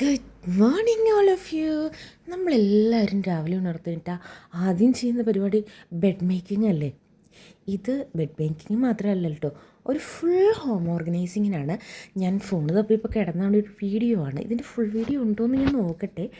Good morning all of you നമ്മളെല്ലാവരും രാവിലെ ഉണർത്തിട്ട് ആദ്യം ചെയ്യുന്ന പരിപാടി ബെഡ് മേക്കിംഗ് അല്ലേ? ഇത് ബെഡ് മേക്കിംഗ് മാത്രമല്ല കേട്ടോ. ഒരു ഫുൾ ഹോം ഓർഗനൈസിങ്ങിനാണ് ഞാൻ ഫോൺ തപ്പിയപ്പോൾ കിടന്നാണ് ഒരു വീഡിയോ ആണ്. ഇതിന്റെ ഫുൾ വീഡിയോ ഉണ്ടോ എന്ന് ഞാൻ നോക്കട്ടെ.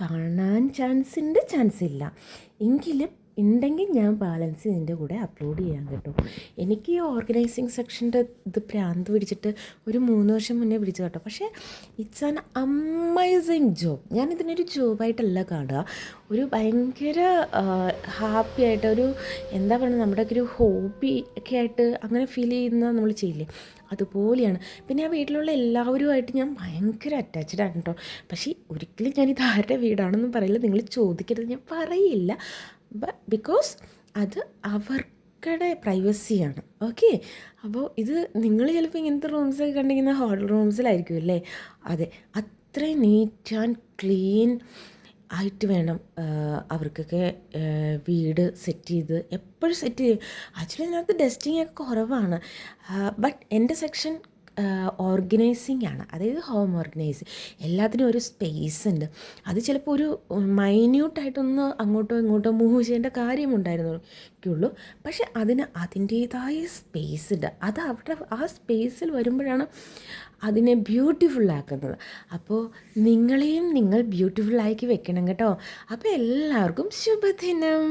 കാണാൻ ചാൻസ് ഉണ്ട് ചാൻസ് ഇല്ല. എങ്കിലും ഉണ്ടെങ്കിൽ ഞാൻ ബാലൻസ് ഇതിന്റെ കൂടെ അപ്ലോഡ് ചെയ്യാൻ കേട്ടോ. എനിക്ക് ഈ ഓർഗനൈസിങ് സെക്ഷന്റെ ഇത് പ്രാന്ത് പിടിച്ചിട്ട് ഒരു മൂന്ന് വർഷം മുന്നേ പിടിച്ചു കേട്ടോ. പക്ഷേ ഇറ്റ്സ് ആൻ അമേസിങ് ജോബ് ഞാൻ ഇതിനൊരു ജോബായിട്ടല്ല കാണുക. ഒരു ഭയങ്കര ഹാപ്പി ആയിട്ട് ഒരു എന്താ പറയുക നമ്മുടെയൊക്കെ ഒരു ഹോബി ഒക്കെ ആയിട്ട് അങ്ങനെ ഫീൽ ചെയ്യുന്ന നമ്മൾ ചെയ്യില്ലേ? അതുപോലെയാണ്. പിന്നെ ആ വീട്ടിലുള്ള എല്ലാവരുമായിട്ട് ഞാൻ ഭയങ്കര അറ്റാച്ച്ഡ് ആണ് കേട്ടോ. പക്ഷേ ഒരിക്കലും ഞാൻ ഇത് ആരുടെ വീടാണെന്നും പറയില്ല. നിങ്ങൾ ചോദിക്കരുത്. ഞാൻ പറയില്ല. ബിക്കോസ് അത് അവർക്കടെ പ്രൈവസിയാണ് ഓക്കെ അപ്പോൾ ഇത് നിങ്ങൾ ചിലപ്പോൾ ഇങ്ങനത്തെ റൂംസൊക്കെ കണ്ടിരിക്കുന്ന ഹോട്ടൽ റൂംസിലായിരിക്കും അല്ലേ? അതെ. അത്രയും നീറ്റ് ആൻഡ് ക്ലീൻ ആയിട്ട് വേണം അവർക്കൊക്കെ വീട് സെറ്റ് ചെയ്ത് എപ്പോഴും സെറ്റ് ചെയ്യും ആക്ച്വലി അതിനകത്ത് ഡസ്റ്റിംഗ് ഒക്കെ കുറവാണ്. ബട്ട് എന്റെ സെക്ഷൻ ഓർഗനൈസിങ് ആണ്. അതായത് ഹോം ഓർഗനൈസിങ് എല്ലാത്തിനും ഒരു സ്പേസ് ഉണ്ട്. അത് ചിലപ്പോൾ ഒരു മൈന്യൂട്ടായിട്ടൊന്ന് അങ്ങോട്ടോ ഇങ്ങോട്ടോ മൂവ് ചെയ്യേണ്ട കാര്യമുണ്ടായിരുന്നുള്ളൂ. പക്ഷെ അതിന് അതിന്റേതായ സ്പേസ് ഉണ്ട്. അത് അവിടെ ആ സ്പേസിൽ വരുമ്പോഴാണ് അതിനെ ബ്യൂട്ടിഫുള്ളാക്കുന്നത് അപ്പോൾ നിങ്ങളെയും നിങ്ങൾ ബ്യൂട്ടിഫുള്ളാക്കി വെക്കണം കേട്ടോ. അപ്പോൾ എല്ലാവർക്കും ശുഭദിനം.